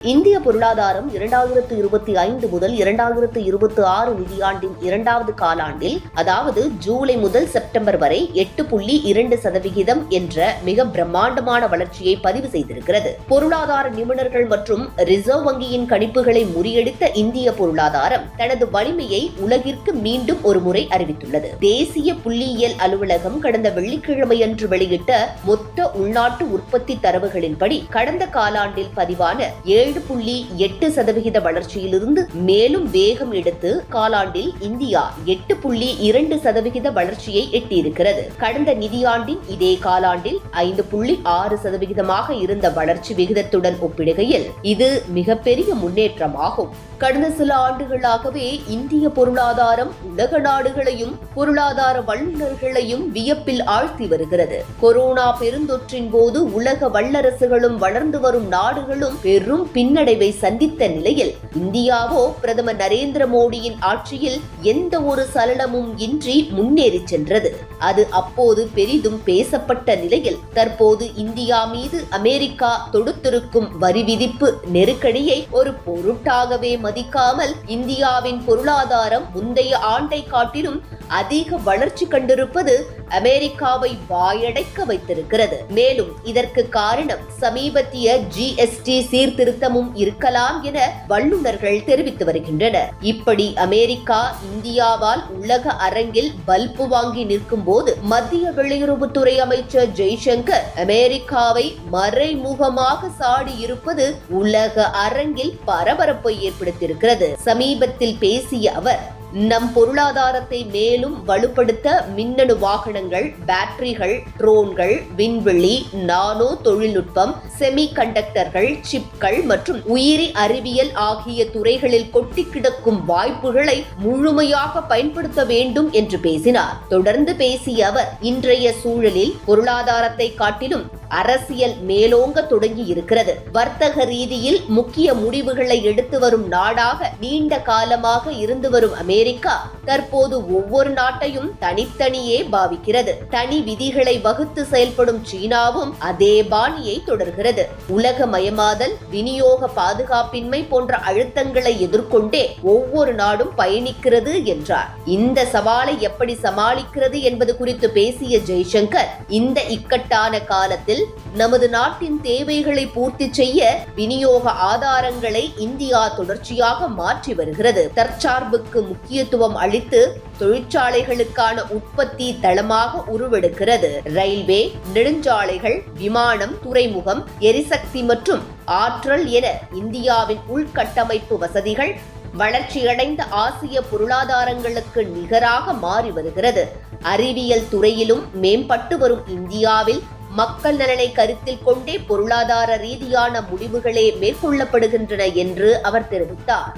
இந்திய பொருளாதாரம் இரண்டாயிரத்து இருபத்தி ஐந்து முதல் இரண்டாயிரத்து இருபத்தி ஆறு நிதியாண்டின் இரண்டாவது காலாண்டில் அதாவது ஜூலை முதல் செப்டம்பர் வரை எட்டு புள்ளி இரண்டு சதவிகிதம் என்ற மிக பிரம்மாண்டமான வளர்ச்சியை பதிவு செய்திருக்கிறது. பொருளாதார நிபுணர்கள் மற்றும் ரிசர்வ் வங்கியின் கணிப்புகளை முறியடித்த இந்திய பொருளாதாரம் தனது வலிமையை உலகிற்கு மீண்டும் ஒரு முறை அறிவித்துள்ளது. தேசிய புள்ளியியல் அலுவலகம் கடந்த வெள்ளிக்கிழமையன்று வெளியிட்ட மொத்த உள்நாட்டு உற்பத்தி தரவுகளின்படி கடந்த காலாண்டில் பதிவான ஏழு ஏழு புள்ளி எட்டு சதவிகித வளர்ச்சியிலிருந்து மேலும் வேகம் எடுத்து காலாண்டில் இந்தியா எட்டு புள்ளி இரண்டு சதவிகித வளர்ச்சியை எட்டியிருக்கிறது. கடந்த நிதியாண்டின் இதே காலாண்டில் ஐந்து புள்ளி ஆறு சதவிகிதமாக இருந்த வளர்ச்சி விகிதத்துடன் ஒப்பிடுகையில் இது மிகப்பெரிய முன்னேற்றமாகும். கடந்த சில ஆண்டுகளாகவே இந்திய பொருளாதாரம் உலக நாடுகளையும் பொருளாதார வல்லுநர்களையும் வியப்பில் ஆழ்த்தி வருகிறது. கொரோனா பெருந்தொற்றின் போது உலக வல்லரசுகளும் வளர்ந்து வரும் நாடுகளும் பெரும் பின்னடைவை சந்தித்த நிலையில் இந்தியாவோ பிரதமர் நரேந்திர மோடியின் ஆட்சியில் எந்த ஒரு சலனமும் இன்றி முன்னேறி சென்றது. அது அப்போது பெரிதும் பேசப்பட்ட நிலையில் தற்போது இந்தியா மீது அமெரிக்கா தொடுத்திருக்கும் வரி விதிப்பு நெருக்கடியை ஒரு பொருட்டாகவே மதிக்காமல் இந்தியாவின் பொருளாதாரம் முந்தைய ஆண்டை காட்டிலும் அதிக வளர்ச்சி கண்டிருப்பது அமெரிக்காவை வாயடைக்க வைத்திருக்கிறது. மேலும் இதற்கு காரணம் சமீபத்திய ஜிஎஸ்டி சீர்திருத்தமும் இருக்கலாம் என வல்லுநர்கள் தெரிவித்து வருகின்றனர். இப்படி அமெரிக்கா இந்தியாவால் உலக அரங்கில் பல்பு வாங்கி நிற்கும் போது மத்திய வெளியுறவுத்துறை அமைச்சர் ஜெய்சங்கர் அமெரிக்காவை மறைமுகமாக சாடி இருப்பது உலக அரங்கில் பரபரப்பை ஏற்படுத்தியிருக்கிறது. சமீபத்தில் பேசிய அவர் நம் பொருளாதாரத்தை மேலும் வலுப்படுத்த மின்னணு வாகனங்கள் பேட்டரிகள் ட்ரோன்கள் விண்வெளி நானோ தொழில்நுட்பம் செமி கண்டக்டர்கள் சிப்கள் மற்றும் உயிரி அறிவியல் ஆகிய துறைகளில் கொட்டி கிடக்கும் வாய்ப்புகளை முழுமையாக பயன்படுத்த வேண்டும் என்று பேசினார். தொடர்ந்து பேசிய அவர் இன்றைய சூழலில் பொருளாதாரத்தை காட்டிலும் அரசியல் மேலோங்க தொடங்கி இருக்கிறது. வர்த்தக ரீதியில் முக்கிய முடிவுகளை எடுத்து வரும் நாடாக நீண்ட காலமாக இருந்து வரும் அமெரிக்கா தற்போது ஒவ்வொரு நாட்டையும் தனித்தனியே பாவிக்கிறது. தனி விதிகளை வகுத்து செயல்படும் சீனாவும் அதே பாணியை தொடர்கிறது. உலகமயமாதல் விநியோக பாதுகாப்பின்மை போன்ற அழுத்தங்களை எதிர்கொண்டே ஒவ்வொரு நாடும் பயணிக்கிறது என்றார். இந்த சவாலை எப்படி சமாளிக்கிறது என்பது குறித்து பேசிய ஜெய்சங்கர் இந்த இக்கட்டான காலத்தில் நமது நாட்டின் தேவைகளை பூர்த்தி செய்ய விநியோக ஆதாரங்களை இந்தியா தொடர்ச்சியாக மாற்றி வருகிறது. தற்சார்புக்கு முக்கியத்துவம் அளித்து தொழிற்சாலைகளுக்கான உற்பத்தி தளமாக உருவெடுக்கிறது. ரயில்வே நெடுஞ்சாலைகள் விமானம் துறைமுகம் எரிசக்தி மற்றும் ஆற்றல் என இந்தியாவின் உள்கட்டமைப்பு வசதிகள் வளர்ச்சியடைந்த ஆசிய பொருளாதாரங்களுக்கு நிகராக மாறி வருகிறது. அறிவியல் துறையிலும் மேம்பட்டு வரும் இந்தியாவில் மக்கள் நலனை கருத்தில் கொண்டே பொருளாதார ரீதியான முடிவுகளே மேற்கொள்ளப்படுகின்றன என்று அவர் தெரிவித்தார்.